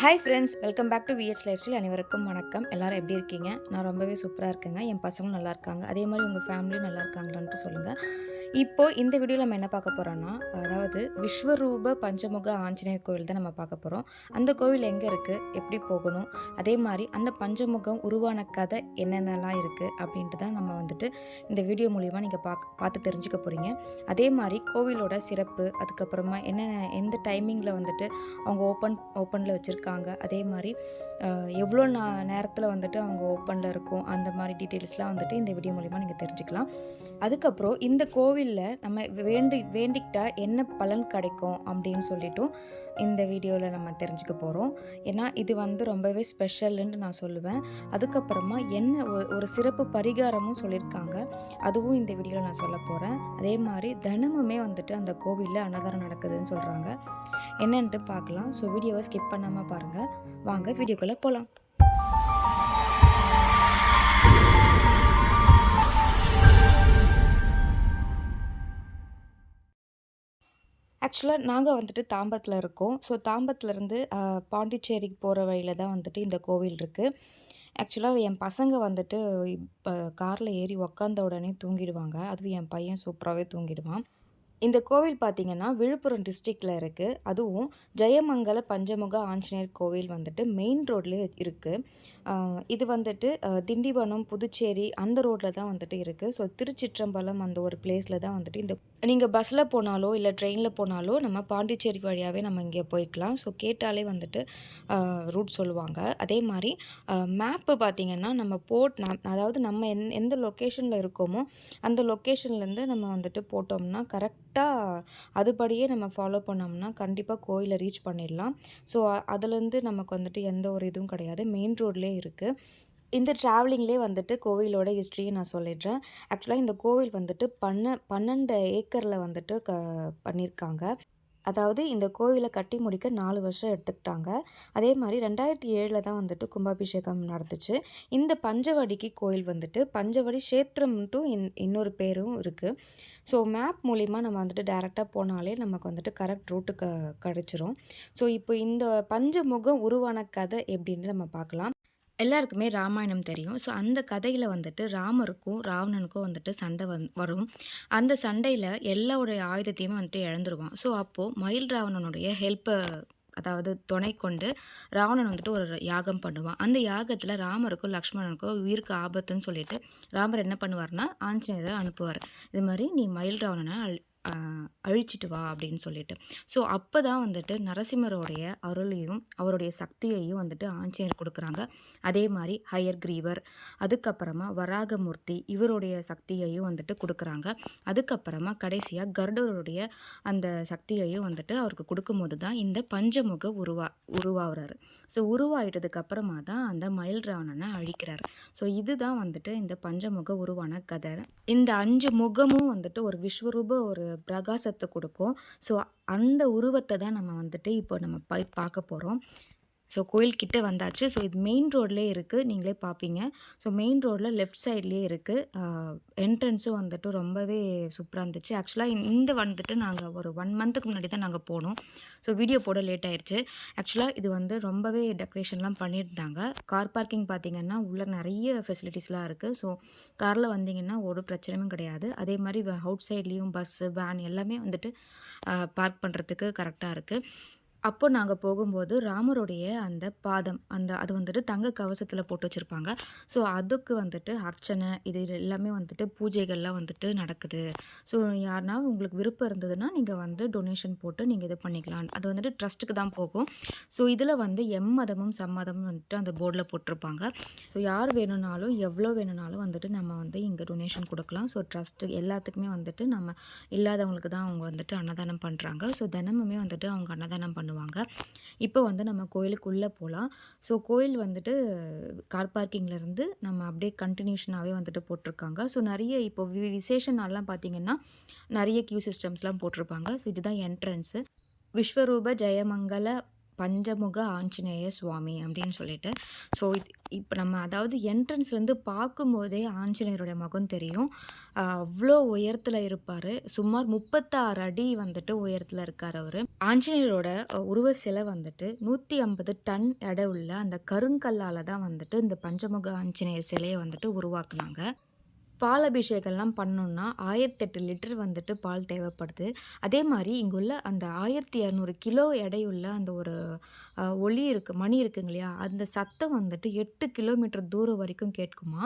Hi friends welcome back to VH lifestyle அனைவருக்கும் வணக்கம். எல்லாரும் எப்படி இருக்கீங்க? நான் ரொம்பவே சூப்பராக இருக்கேங்க. என் பசங்களும் நல்லா இருக்காங்க. அதே மாதிரி உங்கள் ஃபேமிலியும் நல்லா இருக்காங்களான்ட்டு சொல்லுங்கள் இப்போ இந்த வீடியோவில் நம்ம என்ன பார்க்க போகிறோன்னா அதாவது விஸ்வரூப பஞ்சமுக ஆஞ்சநேயர் கோவில் தான் நம்ம பார்க்க போகிறோம் அந்த கோவில் எங்கே இருக்குது எப்படி போகணும்? அதே மாதிரி அந்த பஞ்சமுகம் உருவான கதை என்னென்னலாம் இருக்குது அப்படின்ட்டு தான் நம்ம வந்துட்டு இந்த வீடியோ மூலிமா நீங்கள் பார்க்க பார்த்து தெரிஞ்சுக்க போகிறீங்க அதே மாதிரி கோவிலோட சிறப்பு அதுக்கப்புறமா என்னென்ன எந்த டைமிங்கில் வந்துட்டு அவங்க ஓப்பன் ஓப்பனில் வச்சுருக்காங்க. அதே மாதிரி எவ்வளோ நா நேரத்தில் வந்துட்டு அவங்க ஓப்பனில் இருக்கும். அந்த மாதிரி டீட்டெயில்ஸ்லாம் வந்துட்டு இந்த வீடியோ மூலிமா நீங்கள் தெரிஞ்சுக்கலாம். அதுக்கப்புறம் இந்த கோவில் கோவிலில் நம்ம வேண்டி வேண்டிக்கிட்டா என்ன பலன் கிடைக்கும் அப்படின்னு சொல்லிட்டும் இந்த வீடியோவில் நம்ம தெரிஞ்சுக்க போகிறோம் ஏன்னா இது வந்து ரொம்பவே ஸ்பெஷல்னு நான் சொல்லுவேன். அதுக்கப்புறமா என்ன ஒரு- ஒரு சிறப்பு பரிகாரமும் சொல்லியிருக்காங்க அதுவும் இந்த வீடியோவில் நான் சொல்ல போகிறேன் அதே மாதிரி தினமுமே வந்துட்டு அந்த கோவிலில் அன்னதானம் நடக்குதுன்னு சொல்கிறாங்க என்னன்ட்டு பார்க்கலாம். ஸோ வீடியோவை ஸ்கிப் பண்ணாமல் பாருங்கள் வாங்க வீடியோக்குள்ளே போகலாம் ஆக்சுவலாக நாங்கள் வந்துட்டு தாம்பரத்தில் இருக்கோம். ஸோ தாம்பரத்துலேருந்து பாண்டிச்சேரிக்கு போகிற வழியில் தான் வந்துட்டு இந்த கோவில் இருக்குது ஆக்சுவலாக என் பசங்க வந்துட்டு இப்போ காரில் ஏறி உக்காந்த உடனே தூங்கிடுவாங்க. அதுவும் என் பையன் சூப்பராகவே தூங்கிடுவான். இந்த கோவில் பார்த்திங்கன்னா விழுப்புரம் டிஸ்ட்ரிக்டில் இருக்குது அதுவும் ஜெயமங்கல பஞ்சமுக ஆஞ்சநேயர் கோவில் வந்துட்டு மெயின் ரோட்லேயே இருக்குது இது வந்துட்டு திண்டிவனம் புதுச்சேரி அந்த ரோட்டில் தான் வந்துட்டு இருக்குது ஸோ திருச்சிற்றம்பலம் அந்த ஒரு பிளேஸில் தான் வந்துட்டு இந்த நீங்கள் பஸ்ஸில் போனாலோ இல்லை ட்ரெயினில் போனாலோ நம்ம பாண்டிச்சேரி வழியாகவே நம்ம இங்கே போய்க்கலாம். ஸோ கேட்டாலே வந்துட்டு ரூட் சொல்லுவாங்க. அதே மாதிரி மேப்பு பார்த்திங்கன்னா நம்ம போட் நம் அதாவது நம்ம எந் எந்த லொக்கேஷனில் இருக்கோமோ அந்த லொக்கேஷன்லேருந்து நம்ம வந்துட்டு போட்டோம்னா கரெக்டாக அதுபடியே நம்ம ஃபாலோ பண்ணோம்னா கண்டிப்பாக கோயிலை ரீச் பண்ணிடலாம். ஸோ அதுலேருந்து நமக்கு வந்துட்டு எந்த ஒரு இதுவும் கிடையாது. மெயின் ரோட்லேயே இருக்குது இந்த ட்ராவலிங்லேயே வந்துட்டு கோவிலோட ஹிஸ்ட்ரியை நான் சொல்லிடுறேன். ஆக்சுவலாக இந்த கோவில் வந்துட்டு பன்ன பன்னெண்டு ஏக்கரில் வந்துட்டு க பண்ணியிருக்காங்க அதாவது இந்த கோவிலை கட்டி முடிக்க நாலு வருஷம் எடுத்துக்கிட்டாங்க. அதே மாதிரி ரெண்டாயிரத்தி ஏழில் தான் வந்துட்டு கும்பாபிஷேகம் நடந்துச்சு. இந்த பஞ்சவடிக்கு கோயில் வந்துட்டு பஞ்சவடி க்ஷேத்திரம்ட்டும் இன் இன்னொரு பேரும் இருக்குது ஸோ மேப் மூலிமா நம்ம வந்துட்டு டேரெக்டாக போனாலே நமக்கு வந்துட்டு கரெக்ட் ரூட்டு க கிடச்சிரும். ஸோ இப்போ இந்த பஞ்சமுகம் உருவான கதை எப்படின்னு நம்ம பார்க்கலாம். எல்லாருக்குமே ராமாயணம் தெரியும். ஸோ அந்த கதையில் வந்துட்டு ராமருக்கும் ராவணனுக்கும் வந்துட்டு சண்டை வந் வரும். அந்த சண்டையில் எல்லாருடைய ஆயுதத்தையுமே வந்துட்டு இழந்துருவான். ஸோ அப்போது மயில் ராவணனுடைய ஹெல்ப்பை அதாவது துணை கொண்டு ராவணன் வந்துட்டு ஒரு யாகம் பண்ணுவான். அந்த யாகத்தில் ராமருக்கும் லக்ஷ்மணனுக்கும் உயிருக்கு ஆபத்துன்னு சொல்லிட்டு ராமர் என்ன பண்ணுவார்னா ஆஞ்சநேயரை அனுப்புவார். இது மாதிரி நீ மயில் ராவணனை அழிச்சிட்டு வா அப்படின்னு சொல்லிட்டு. ஸோ அப்போ தான் வந்துட்டு நரசிம்மருடைய அருளையும் அவருடைய சக்தியையும் வந்துட்டு ஆஞ்சநேயர் கொடுக்குறாங்க. அதே மாதிரி ஹையர் கிரீவர் அதுக்கப்புறமா வராகமூர்த்தி இவருடைய சக்தியையும் வந்துட்டு கொடுக்குறாங்க. அதுக்கப்புறமா கடைசியாக கருடருடைய அந்த சக்தியையும் வந்துட்டு அவருக்கு கொடுக்கும்போது தான் இந்த பஞ்சமுக உருவா உருவாகிறாரு. ஸோ உருவாயிட்டதுக்கப்புறமா தான் அந்த மயில் ராவணனை அழிக்கிறார். ஸோ இதுதான் வந்துட்டு இந்த பஞ்சமுக உருவான கதை. இந்த அஞ்சு முகமும் வந்துட்டு ஒரு விஸ்வரூப ஒரு பிரகாசத்தை கொடுக்கும். ஸோ அந்த உருவத்தை தான் நம்ம வந்துட்டு இப்போ நம்ம போய் பார்க்க போகிறோம் ஸோ கோயில்கிட்ட வந்தாச்சு. ஸோ இது மெயின் ரோட்லேயே இருக்குது நீங்களே பார்ப்பீங்க ஸோ மெயின் ரோடில் லெஃப்ட் சைட்லேயே இருக்குது என்ட்ரன்ஸும் வந்துட்டு ரொம்பவே சூப்பராக இருந்துச்சு. ஆக்சுவலாக இந்த வந்துட்டு நாங்கள் ஒரு ஒன் மந்த்துக்கு முன்னாடி தான் நாங்கள் போனோம். ஸோ வீடியோ போட லேட் ஆயிடுச்சு ஆக்சுவலாக இது வந்து ரொம்பவே டெக்கரேஷன்லாம் பண்ணியிருந்தாங்க. கார் பார்க்கிங் பார்த்தீங்கன்னா உள்ளே நிறைய ஃபெசிலிட்டிஸ்லாம் இருக்குது ஸோ காரில் வந்தீங்கன்னா ஒரு பிரச்சனையும் கிடையாது. அதே மாதிரி அவுட் சைட்லேயும் பஸ்ஸு வேன் எல்லாமே வந்துட்டு பார்க் பண்ணுறதுக்கு கரெக்டாக இருக்குது அப்போ நாங்கள் போகும்போது ராமருடைய அந்த பாதம் அந்த அது வந்துட்டு தங்க கவசத்தில் போட்டு வச்சுருப்பாங்க. ஸோ அதுக்கு வந்துட்டு அர்ச்சனை இது எல்லாமே வந்துட்டு பூஜைகள்லாம் வந்துட்டு நடக்குது. ஸோ யாருனா உங்களுக்கு விருப்பம் இருந்ததுன்னா நீங்கள் வந்து டொனேஷன் போட்டு நீங்கள் இது பண்ணிக்கலாம். அது வந்துட்டு ட்ரஸ்ட்டுக்கு தான் போகும். ஸோ இதில் வந்து எம்மதமும் சம்மதமும் வந்துட்டு அந்த போர்டில் போட்டிருப்பாங்க. ஸோ யார் வேணும்னாலும் எவ்வளோ வேணும்னாலும் வந்துட்டு நம்ம வந்து இங்கே டொனேஷன் கொடுக்கலாம். ஸோ ட்ரஸ்ட்டு எல்லாத்துக்குமே வந்துட்டு நம்ம இல்லாதவங்களுக்கு தான் அவங்க வந்துட்டு அன்னதானம் பண்ணுறாங்க ஸோ தினமுமே வந்துட்டு அவங்க அன்னதானம் பண்ணுவாங்க. இப்போ வந்து நம்ம கோயிலுக்குள்ளே போகலாம் ஸோ கோயில் வந்துட்டு கார் பார்க்கிங்லேருந்து நம்ம அப்படியே கண்டினியூஷனாகவே வந்துட்டு போட்டிருக்காங்க. ஸோ நிறைய இப்போ வி- விசேஷ நாள்லாம் பார்த்தீங்கன்னா நிறைய கியூ சிஸ்டம்ஸ்லாம் போட்டிருப்பாங்க. ஸோ இதுதான் என்ட்ரன்ஸு விஸ்வரூப ஜெயமங்கல பஞ்சமுக ஆஞ்சநேய சுவாமி அப்படின்னு சொல்லிட்டு. ஸோ இது இப்போ நம்ம அதாவது என்ட்ரன்ஸ்லேருந்து பார்க்கும்போதே ஆஞ்சநேயருடைய முகம் தெரியும். அவ்வளோ உயரத்தில் இருப்பார். சுமார் முப்பத்தாறு அடி வந்துட்டு உயரத்தில் இருக்கார் அவர். ஆஞ்சநேயரோட உருவ சிலை வந்துட்டு நூற்றி ஐம்பது டன் எடை உள்ள அந்த கருங்கல்லால் தான் வந்துட்டு இந்த பஞ்சமுக ஆஞ்சநேயர் சிலையை வந்துட்டு உருவாக்குனாங்க. பால் அபிஷேகம்லாம் பண்ணோன்னா ஆயிரத்தெட்டு லிட்டர் வந்துட்டு பால் தேவைப்படுது. அதே மாதிரி இங்குள்ள அந்த ஆயிரத்தி இரநூறு கிலோ எடையுள்ள அந்த ஒரு ஒளி இருக்குது மணி இருக்குங்க இல்லையா அந்த சத்தம் வந்துட்டு எட்டு கிலோமீட்டர் தூரம் வரைக்கும் கேட்குமா?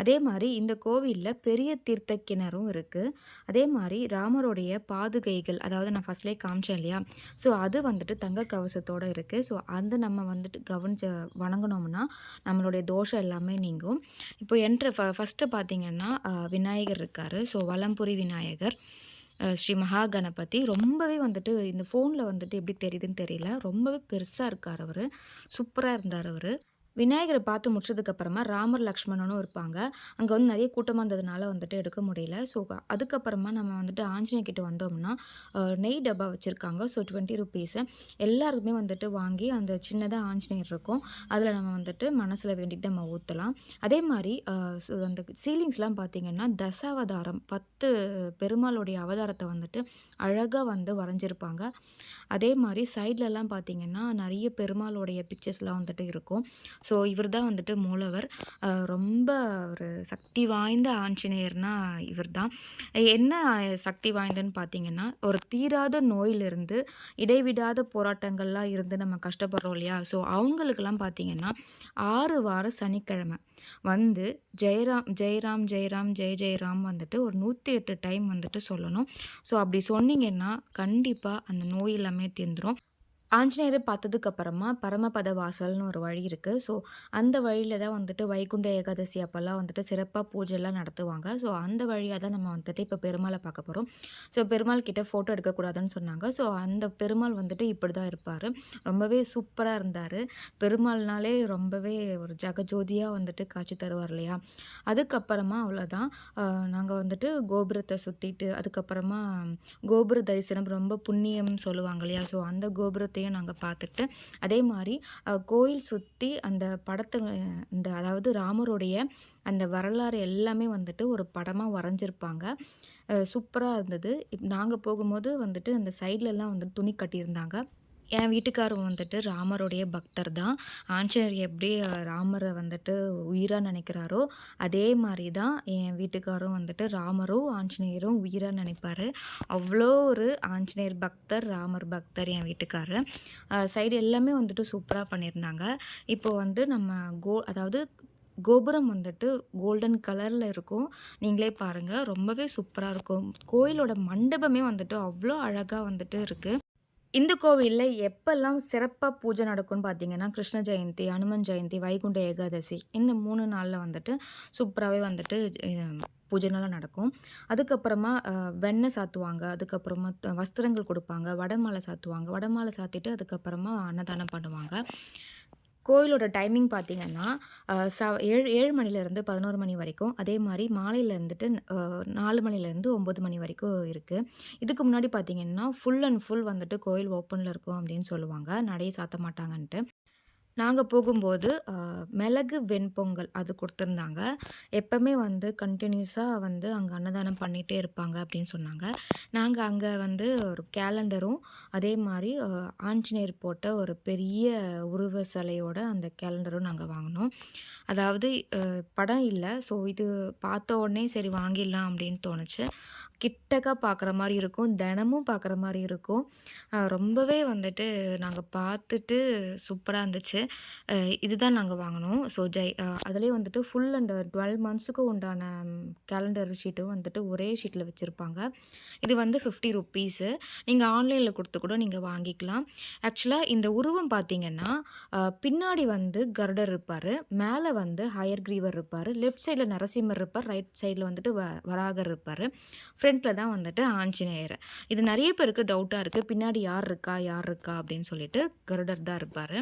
அதே மாதிரி இந்த கோவிலில் பெரிய தீர்த்த கிணறும் இருக்குது அதே மாதிரி ராமருடைய பாதுகைகள் அதாவது நான் ஃபஸ்ட்லேயே காமிச்சேன் இல்லையா? ஸோ அது வந்துட்டு தங்க கவசத்தோடு இருக்குது ஸோ அந்த நம்ம வந்துட்டு கவனிச்ச வணங்கினோம்னா நம்மளுடைய தோஷம் எல்லாமே நீங்கும். இப்போ என்ட்ரு ஃப ஃபஸ்ட்டு பார்த்தீங்கன்னா விநாயகர் இருக்கார். ஸோ வலம்புரி விநாயகர் ஸ்ரீ மகா கணபதி ரொம்பவே வந்துட்டு இந்த ஃபோனில் வந்துட்டு எப்படி தெரியுதுன்னு தெரியல. ரொம்பவே பெருசாக இருக்கார் அவர். சூப்பராக இருந்தார் அவர். விநாயகரை பார்த்து முடிச்சதுக்கப்புறமா ராமர் லக்ஷ்மணனும் இருப்பாங்க. அங்கே வந்து நிறைய கூட்டமாக இருந்ததுனால வந்துட்டு எடுக்க முடியல. ஸோ அதுக்கப்புறமா நம்ம வந்துட்டு ஆஞ்சநேயர் கிட்ட வந்தோம்னா நெய் டப்பா வச்சுருக்காங்க. ஸோ டுவெண்ட்டி ருபீஸு எல்லாருக்குமே வந்துட்டு வாங்கி அந்த சின்னதாக ஆஞ்சநேயர் இருக்கும். அதில் நம்ம வந்துட்டு மனசில் வேண்டிட்டு நம்ம ஊற்றலாம் அதே மாதிரி அந்த சீலிங்ஸ்லாம் பார்த்தீங்கன்னா தசாவதாரம் பத்து பெருமாளுடைய அவதாரத்தை வந்துட்டு அழகாக வந்து வரைஞ்சிருப்பாங்க. அதே மாதிரி சைட்லலாம் பார்த்தீங்கன்னா நிறைய பெருமாளுடைய பிக்சர்ஸ்லாம் வந்துட்டு இருக்கும். ஸோ இவர் தான் வந்துட்டு மூலவர். ரொம்ப ஒரு சக்தி வாய்ந்த ஆஞ்சநேயர்னா இவர் தான் என்ன சக்தி வாய்ந்தன்னு பார்த்தீங்கன்னா ஒரு தீராத நோயிலிருந்து இடைவிடாத போராட்டங்கள்லாம் இருந்து நம்ம கஷ்டப்படுறோம் இல்லையா? ஸோ அவங்களுக்கெல்லாம் பார்த்தீங்கன்னா ஆறு வாரம் சனிக்கிழமை வந்து ஜெயராம் ஜெயராம் ஜெயராம் ஜெய ஜெயராம் வந்துட்டு ஒரு நூற்றி எட்டு டைம் வந்துட்டு சொல்லணும். ஸோ அப்படி சொன்னீங்கன்னா கண்டிப்பாக அந்த நோய் எல்லாமே தீர்ந்துடும் ஆஞ்சநேயரை பார்த்ததுக்கப்புறமா பரமபத வாசல்னு ஒரு வழி இருக்குது ஸோ அந்த வழியில் தான் வந்துட்டு வைகுண்ட ஏகாதசி அப்போல்லாம் வந்துட்டு சிறப்பாக பூஜைலாம் நடத்துவாங்க. ஸோ அந்த வழியாக தான் நம்ம வந்துட்டு இப்போ பெருமாளை பார்க்க போகிறோம் ஸோ பெருமாள் கிட்ட ஃபோட்டோ எடுக்கக்கூடாதுன்னு சொன்னாங்க. ஸோ அந்த பெருமாள் வந்துட்டு இப்படி தான் இருப்பார். ரொம்பவே சூப்பராக இருந்தார். பெருமாள்னாலே ரொம்பவே ஒரு ஜெகஜோதியாக வந்துட்டு காட்சி தருவார் இல்லையா? அதுக்கப்புறமா அவ்வளோதான் நாங்கள் வந்துட்டு கோபுரத்தை சுற்றிட்டு அதுக்கப்புறமா கோபுர தரிசனம் ரொம்ப புண்ணியம் சொல்லுவாங்க இல்லையா? ஸோ அந்த கோபுரத்தை கோபுரத்தையும் நாங்கள் பார்த்துட்டு அதே மாதிரி கோயில் சுற்றி அந்த படத்தை இந்த அதாவது ராமருடைய அந்த வரலாறு எல்லாமே வந்துட்டு ஒரு படமாக வரைஞ்சிருப்பாங்க. சூப்பராக இருந்தது. இப் நாங்கள் போகும்போது வந்துட்டு அந்த சைட்லலாம் வந்துட்டு துணி கட்டியிருந்தாங்க. என் வீட்டுக்காரர் வந்துட்டு ராமருடைய பக்தர் தான். ஆஞ்சநேயர் எப்படி ராமரை வந்துட்டு உயிராக நினைக்கிறாரோ அதே மாதிரி தான் என் வீட்டுக்காரும் வந்துட்டு ராமரும் ஆஞ்சநேயரும் உயிராக நினைப்பார். அவ்வளோ ஒரு ஆஞ்சநேயர் பக்தர் ராமர் பக்தர் என் வீட்டுக்காரர். சைடு எல்லாமே வந்துட்டு சூப்பராக பண்ணியிருந்தாங்க. இப்போ வந்து நம்ம கோ அதாவது கோபுரம் வந்துட்டு கோல்டன் கலரில் இருக்கும். நீங்களே பாருங்கள் ரொம்பவே சூப்பராக இருக்கும். கோயிலோட மண்டபமே வந்துட்டு அவ்வளோ அழகாக வந்துட்டு இருக்குது இந்த கோவிலில் எப்பெல்லாம் சிறப்பாக பூஜை நடக்கும்னு பார்த்தீங்கன்னா கிருஷ்ண ஜெயந்தி அனுமன் ஜெயந்தி வைகுண்ட ஏகாதசி இந்த மூணு நாளில் வந்துட்டு சூப்பராகவே வந்துட்டு அஹ், பூஜைலாம் நடக்கும். அதுக்கப்புறமா வெண்ணெய் சாத்துவாங்க. அதுக்கப்புறமா வஸ்திரங்கள் கொடுப்பாங்க. வடமாலை சாத்துவாங்க. வடமாலை சாத்திட்டு அதுக்கப்புறமா அன்னதானம் பண்ணுவாங்க. கோயிலோட டைமிங் பார்த்தீங்கன்னா ச ஏழு ஏழு மணிலேருந்து பதினோரு மணி வரைக்கும். அதே மாதிரி மாலையில் இருந்துட்டு நாலு மணிலேருந்து ஒம்பது மணி வரைக்கும் இருக்குது இதுக்கு முன்னாடி பார்த்தீங்கன்னா ஃபுல் அண்ட் ஃபுல் வந்துட்டு கோயில் ஓப்பனில் இருக்கும் அப்படின்னு சொல்லுவாங்க. நடையை சாத்த மாட்டாங்கன்ட்டு. நாங்கள் போகும்போது மிளகு வெண்பொங்கல் அது கொடுத்துருந்தாங்க. எப்போவுமே வந்து கண்டினியூஸாக வந்து அங்கே அன்னதானம் பண்ணிகிட்டே இருப்பாங்க அப்படின்னு சொன்னாங்க. நாங்கள் அங்கே வந்து ஒரு கேலண்டரும் அதே மாதிரி ஆஞ்சநேயர் போட்ட ஒரு பெரிய உருவ சிலையோட அந்த கேலண்டரும் நாங்கள் வாங்கினோம். அதாவது படம் இல்லை. ஸோ இது பார்த்த உடனே சரி வாங்கிடலாம் அப்படின்னு தோணுச்சு. கிட்டக்காக பார்க்குற மாதிரி இருக்கும். தினமும் பார்க்குற மாதிரி இருக்கும். ரொம்பவே வந்துட்டு நாங்கள் பார்த்துட்டு சூப்பராக இருந்துச்சு. இதுதான் நாங்கள் வாங்கினோம். ஸோ ஜெய் அதுலேயே வந்துட்டு ஃபுல் அண்ட் டுவெல் மந்த்ஸுக்கு உண்டான கேலண்டர் ஷீட்டும் வந்துட்டு ஒரே ஷீட்டில் வச்சுருப்பாங்க. இது வந்து ஃபிஃப்டி ருப்பீஸு நீங்கள் ஆன்லைனில் கொடுத்து கூட நீங்கள் வாங்கிக்கலாம். ஆக்சுவலாக இந்த உருவம் பார்த்தீங்கன்னா பின்னாடி வந்து கருடர் இருப்பார். மேலே வந்து ஹையர் கிரீவர் இருப்பார். லெஃப்ட் சைடில் நரசிம்மர் இருப்பார். ரைட் சைடில் வந்துட்டு வ வராகர் இருப்பார். ஃப்ரண்ட்டில் தான் வந்துட்டு ஆஞ்சநேயர். இது நிறைய பேருக்கு டவுட்டாக இருக்குது பின்னாடி யார் இருக்கா? யார் இருக்கா? அப்படின்னு சொல்லிட்டு கருடர் தான் இருப்பார்.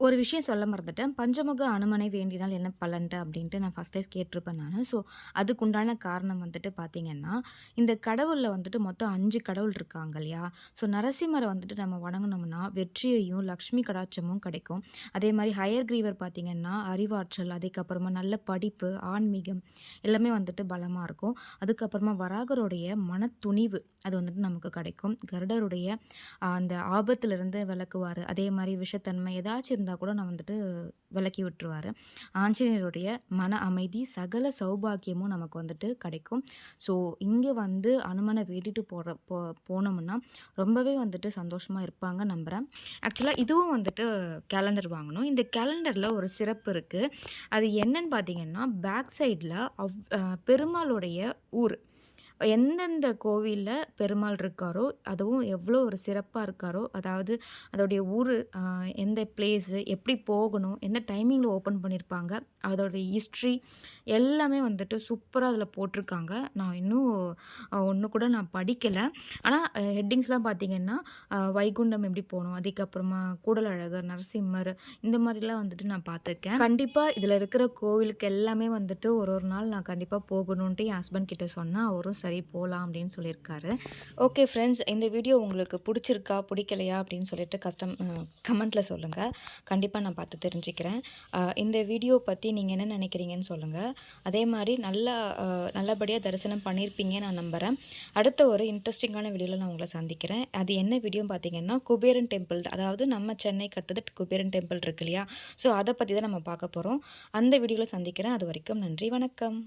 ஒரு விஷயம் சொல்ல மறந்துட்டேன். பஞ்சமுக அனுமனை வேண்டினால் என்ன பலன்ட்டு அப்படின்ட்டு நான் ஃபர்ஸ்ட் டேஸ் கேட்டிருப்பேன் நான் ஸோ, அதுக்குண்டான காரணம் வந்துட்டு பார்த்தீங்கன்னா, இந்த கடவுளில் வந்துட்டு மொத்தம் அஞ்சு கடவுள் இருக்காங்க இல்லையா? ஸோ, நரசிம்மரை வந்துட்டு நம்ம வணங்கினோம்னா வெற்றியையும், லக்ஷ்மி கடாட்சமும் கிடைக்கும். அதே மாதிரி ஹையர் கிரீவர் பார்த்திங்கன்னா அறிவாற்றல், அதுக்கப்புறமா நல்ல படிப்பு, ஆன்மீகம் எல்லாமே வந்துட்டு பலமாக இருக்கும். அதுக்கப்புறமா வராகருடைய மனத்துணிவு அது வந்துட்டு நமக்கு கிடைக்கும். கருடருடைய அ அந்த ஆபத்திலிருந்து அதே மாதிரி விஷத்தன்மை ஏதாச்சும் இருந்தால் கூட நான் வந்துட்டு விளக்கி விட்டுருவார் ஆஞ்சநேயருடைய மன அமைதி, சகல சௌபாக்கியமும் நமக்கு வந்துட்டு கிடைக்கும். ஸோ, இங்கே வந்து அனுமனை வேண்டிட்டு போகிற போ போனோம்னா, ரொம்பவே வந்துட்டு சந்தோஷமாக இருப்பாங்க நம்புகிறேன் ஆக்சுவலாக இதுவும் வந்துட்டு கேலண்டர் வாங்கணும். இந்த கேலண்டரில் ஒரு சிறப்பு இருக்குது அது என்னன்னு பார்த்தீங்கன்னா, பேக் சைடில் அவ் பெருமாளுடைய ஊர். எந்தெந்த கோவிலில் பெருமாள் இருக்காரோ, அதுவும் எவ்வளோ ஒரு சிறப்பாக இருக்காரோ, அதாவது அதோடைய ஊர் எந்த பிளேஸு, எப்படி போகணும், எந்த டைமிங்கில் ஓப்பன் பண்ணியிருப்பாங்க, அதோடைய ஹிஸ்ட்ரி எல்லாமே வந்துட்டு சூப்பராக அதில் போட்டிருக்காங்க. நான் இன்னும் ஒன்று கூட நான் படிக்கலை ஆனால் ஹெட்டிங்ஸ்லாம் பார்த்தீங்கன்னா, வைகுண்டம் எப்படி போகணும் அதுக்கப்புறமா கூடலழகர், நரசிம்மர் இந்த மாதிரிலாம் வந்துட்டு நான் பார்த்துருக்கேன். கண்டிப்பாக இதில் இருக்கிற கோவிலுக்கு எல்லாமே வந்துட்டு ஒரு ஒரு நாள் நான் கண்டிப்பாக போகணுன்ட்டு என் ஹஸ்பண்ட் கிட்ட சொன்னால் அவரும் சரி சரி போகலாம் அப்படின்னு சொல்லியிருக்காரு. ஓகே ஃப்ரெண்ட்ஸ் இந்த வீடியோ உங்களுக்கு பிடிச்சிருக்கா பிடிக்கலையா அப்படின்னு சொல்லிட்டு கஸ்டம் கமெண்ட்டில் சொல்லுங்கள் கண்டிப்பாக நான் பார்த்து தெரிஞ்சுக்கிறேன். இந்த வீடியோ பற்றி நீங்கள் என்ன நினைக்கிறீங்கன்னு சொல்லுங்கள் அதே மாதிரி நல்லா நல்லபடியாக தரிசனம் பண்ணியிருப்பீங்க நான் நம்புறேன். அடுத்த ஒரு இன்ட்ரெஸ்டிங்கான வீடியோவில் நான் உங்களை சந்திக்கிறேன். அது என்ன வீடியோ பார்த்தீங்கன்னா, குபேரன் டெம்பிள் அதாவது நம்ம சென்னைக்கு அடுத்தது குபேரன் டெம்பிள் இருக்கு இல்லையா? ஸோ, அதை பற்றி தான் நம்ம பார்க்க போகிறோம் அந்த வீடியோவில் சந்திக்கிறேன். அது வரைக்கும் நன்றி, வணக்கம்.